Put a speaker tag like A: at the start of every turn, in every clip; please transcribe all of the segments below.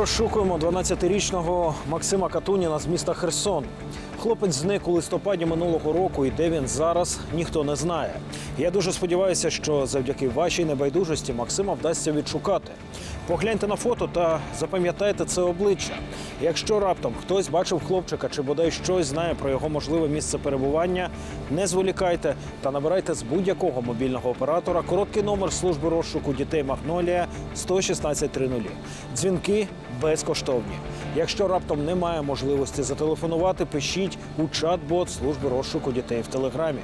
A: розшукуємо 12-річного Максима Катуніна з міста Херсон. Хлопець зник у листопаді минулого року, і де він зараз ніхто не знає. Я дуже сподіваюся, що завдяки вашій небайдужості Максима вдасться відшукати. Погляньте на фото та запам'ятайте це обличчя. Якщо раптом хтось бачив хлопчика чи бодай щось знає про його можливе місце перебування, не зволікайте та набирайте з будь-якого мобільного оператора короткий номер служби розшуку дітей Магнолія 11630. Дзвінки безкоштовні. Якщо раптом немає можливості зателефонувати, пишіть у чат-бот служби розшуку дітей в телеграмі.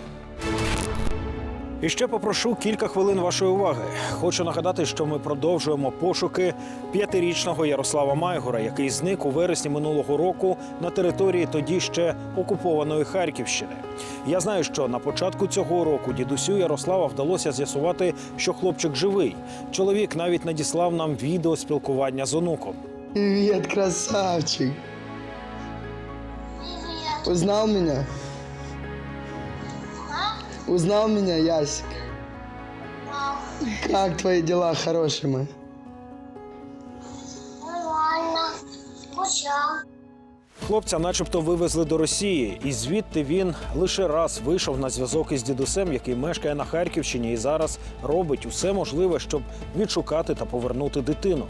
A: І ще попрошу кілька хвилин вашої уваги. Хочу нагадати, що ми продовжуємо пошуки п'ятирічного Ярослава Майгора, який зник у вересні минулого року на території тоді ще окупованої Харківщини. Я знаю, що на початку цього року дідусю Ярослава вдалося з'ясувати, що хлопчик живий. Чоловік навіть надіслав нам відео спілкування з онуком.
B: Привет, красавчик. Узнал меня? Узнал меня, Ясик? Как твои дела, хороший мой?
A: Хлопця, начебто, вивезли до Росії, і звідти він лише раз вийшов на зв'язок із дідусем, який мешкає на Харківщині, і зараз робить усе можливе, щоб відшукати та повернути дитину.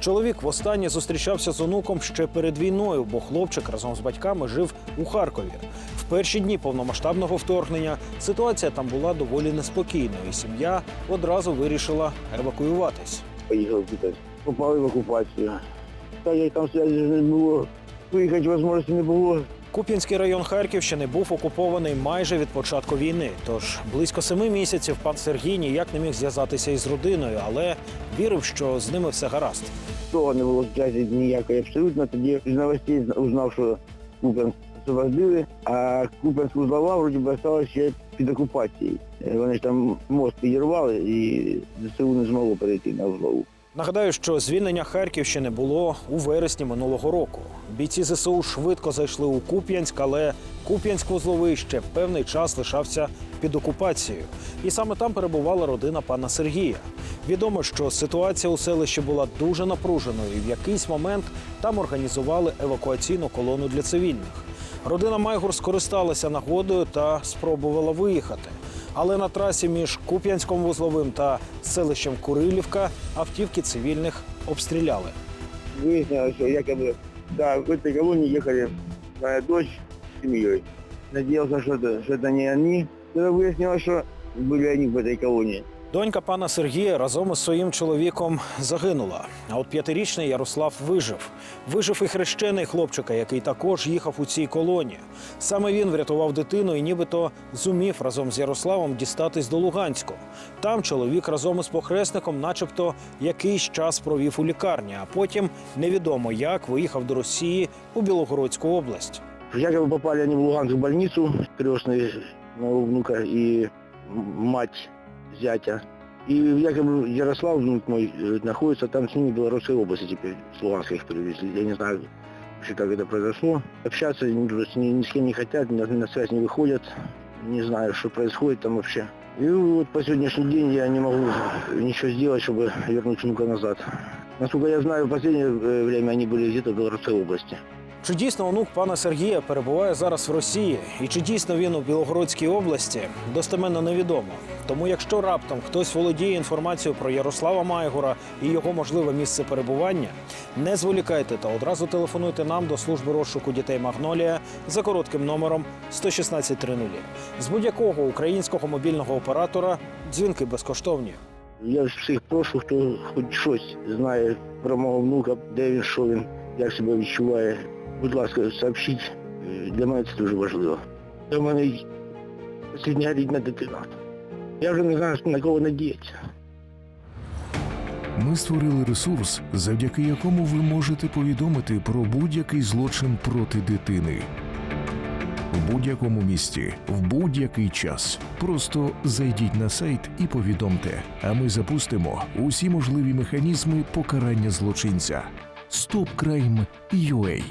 A: Чоловік востаннє зустрічався з онуком ще перед війною, бо хлопчик разом з батьками жив у Харкові. В перші дні повномасштабного вторгнення ситуація там була доволі неспокійною, і сім'я одразу вирішила евакуюватись.
C: поїхав туди. Попали в окупацію. Та я й там зв'язку не було. Виїхати можливості не було.
A: Куп'янський район Харківщини був окупований майже від початку війни. Тож близько семи місяців пан Сергій ніяк не міг зв'язатися із родиною, але вірив, що з ними все гаразд.
C: Того не було зв'язку ніякої абсолютно. Тоді з новостей узнав, що Куп'янськ освободили, а Куп'янськ узлова вроді би ще під окупацією. Е, Вони ж там мост підірвали і ЗСУ не змогло перейти на узлову.
A: Нагадаю, що звільнення Харківщини було у вересні минулого року. Бійці ЗСУ швидко зайшли у Куп'янськ, але Куп'янськ-Вузловий ще певний час лишався під окупацією. І саме там перебувала родина пана Сергія. Відомо, що ситуація у селищі була дуже напруженою, і в якийсь момент там організували евакуаційну колону для цивільних. Родина Майгур скористалася нагодою та спробувала виїхати. Але на трасі між Куп'янськом вузловим та селищем Курилівка автівки цивільних обстріляли.
C: Выяснилось, что якобы, да, в этой колонии ехали моя дочь с семьей. Надеялся, что это, что это не они. Тогда выяснилось, что были они в этой колонии.
A: Донька пана Сергія разом із своїм чоловіком загинула. А от п'ятирічний Ярослав вижив. Вижив і хрещений хлопчика, який також їхав у цій колонії. Саме він врятував дитину і нібито зумів разом з Ярославом дістатись до Луганську. Там чоловік разом із похресником, начебто, якийсь час провів у лікарні, а потім невідомо як виїхав до Росії у Білогородську область.
C: Якобы попали они в Луганск в больницу, крестные моего внука и мать зятя. И якобы Ярослав, внук мой, э, находится там с ними в Белорусской области теперь, с Луганска их перевезли. Я не знаю вообще, как это произошло. Общаться ни, ни- ни с кем не хотят, на, на связь не выходят. Не знаю, что происходит там вообще. И вот по сегодняшний день я не могу ничего сделать, чтобы вернуть внука назад. Насколько я знаю, в последнее э, время они были где-то в Белорусской области.
A: Чи дійсно онук пана Сергія перебуває зараз в Росії, і чи дійсно він у Білогородській області, достеменно невідомо. Тому, якщо раптом хтось володіє інформацією про Ярослава Майгора і його можливе місце перебування, не зволікайте та одразу телефонуйте нам до служби розшуку дітей Магнолія за коротким номером 11630. З будь-якого українського мобільного оператора дзвінки безкоштовні.
C: Я всіх прошу, хто хоч щось знає про мого внука, де він, що він, як себе відчуває. Будь ласка, сообщіть. Е, Для мене це дуже важливо. Це мене остання рідна дитина. Я вже не знаю, на кого надіятися.
D: Ми створили ресурс, завдяки якому ви можете повідомити про будь-який злочин проти дитини. В будь-якому місті, в будь-який час. Просто зайдіть на сайт і повідомте, а ми запустимо усі можливі механізми покарання злочинця. StopCrime.ua